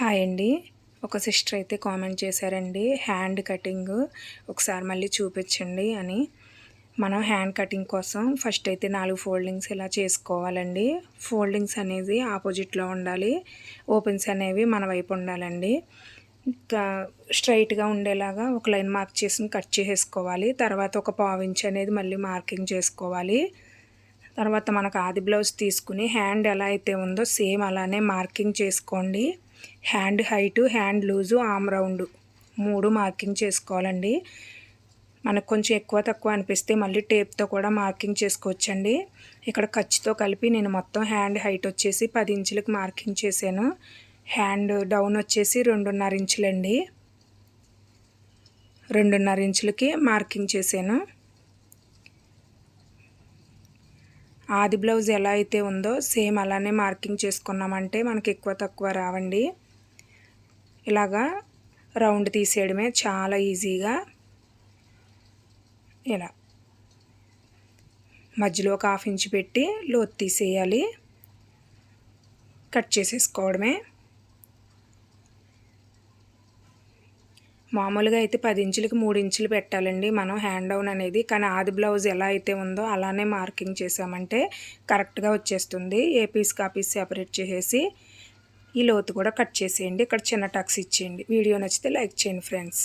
Hi అండి. ఒక sister అయితే కామెంట్ చేశారండి హ్యాండ్ కటింగ్ ఒకసారి మళ్ళీ చూపించండి అని. మనం హ్యాండ్ కటింగ్ కోసం ఫస్ట్ అయితే నాలుగు ఫోల్డింగ్స్ ఇలా చేసుకోవాలండి. ఫోల్డింగ్స్ అనేది ఆపోజిట్లో ఉండాలి ఓపెన్స్ అనేవి మన వైపు ఉండాలండి. ఇంకా స్ట్రైట్గా ఉండేలాగా ఒక లైన్ మార్క్ చేసి కట్ చేసేసుకోవాలి. తర్వాత ఒక పావు ఇంచ్ అనేది మళ్ళీ మార్కింగ్ చేసుకోవాలి. తర్వాత మనకు ఆది బ్లౌజ్ తీసుకుని హ్యాండ్ ఎలా అయితే ఉందో సేమ్ అలానే మార్కింగ్ చేసుకోండి. Hand height hand loose arm round మూడు మార్కింగ్ చేసుకోవాలండి. మనకు కొంచెం ఎక్కువ తక్కువ అనిపిస్తే మళ్ళీ టేప్తో కూడా మార్కింగ్ చేసుకోవచ్చండి. ఇక్కడ ఖర్చుతో కలిపి నేను మొత్తం హ్యాండ్ హైట్ వచ్చేసి పది ఇంచులకు మార్కింగ్ చేశాను. హ్యాండ్ డౌన్ వచ్చేసి రెండున్నర ఇంచులండి. రెండున్నర ఇంచులకి మార్కింగ్ చేశాను. ఆది బ్లౌజ్ ఎలా అయితే ఉందో సేమ్ అలానే మార్కింగ్ చేసుకున్నామంటే మనకి ఎక్కువ తక్కువ రావండి. ఇలాగా రౌండ్ తీసేయడమే చాలా ఈజీగా. ఇలా. మధ్యలో ఒక హాఫ్ ఇంచ్ పెట్టి లోతు తీసేయాలి. కట్ చేసేసుకోవడమే. మామూలుగా అయితే పది ఇంచులకి మూడు ఇంచులు పెట్టాలండి. మనం హ్యాండ్ డౌన్ అనేది కానీ ఆది బ్లౌజ్ ఎలా అయితే ఉందో అలానే మార్కింగ్ చేసామంటే కరెక్ట్గా వచ్చేస్తుంది. ఏ పీస్ కా పీస్ సెపరేట్ చేసేసి ఈ లోతు కూడా కట్ చేసేయండి. ఇక్కడ చిన్న టక్స్ ఇచ్చేయండి. వీడియో నచ్చితే లైక్ చేయండి ఫ్రెండ్స్.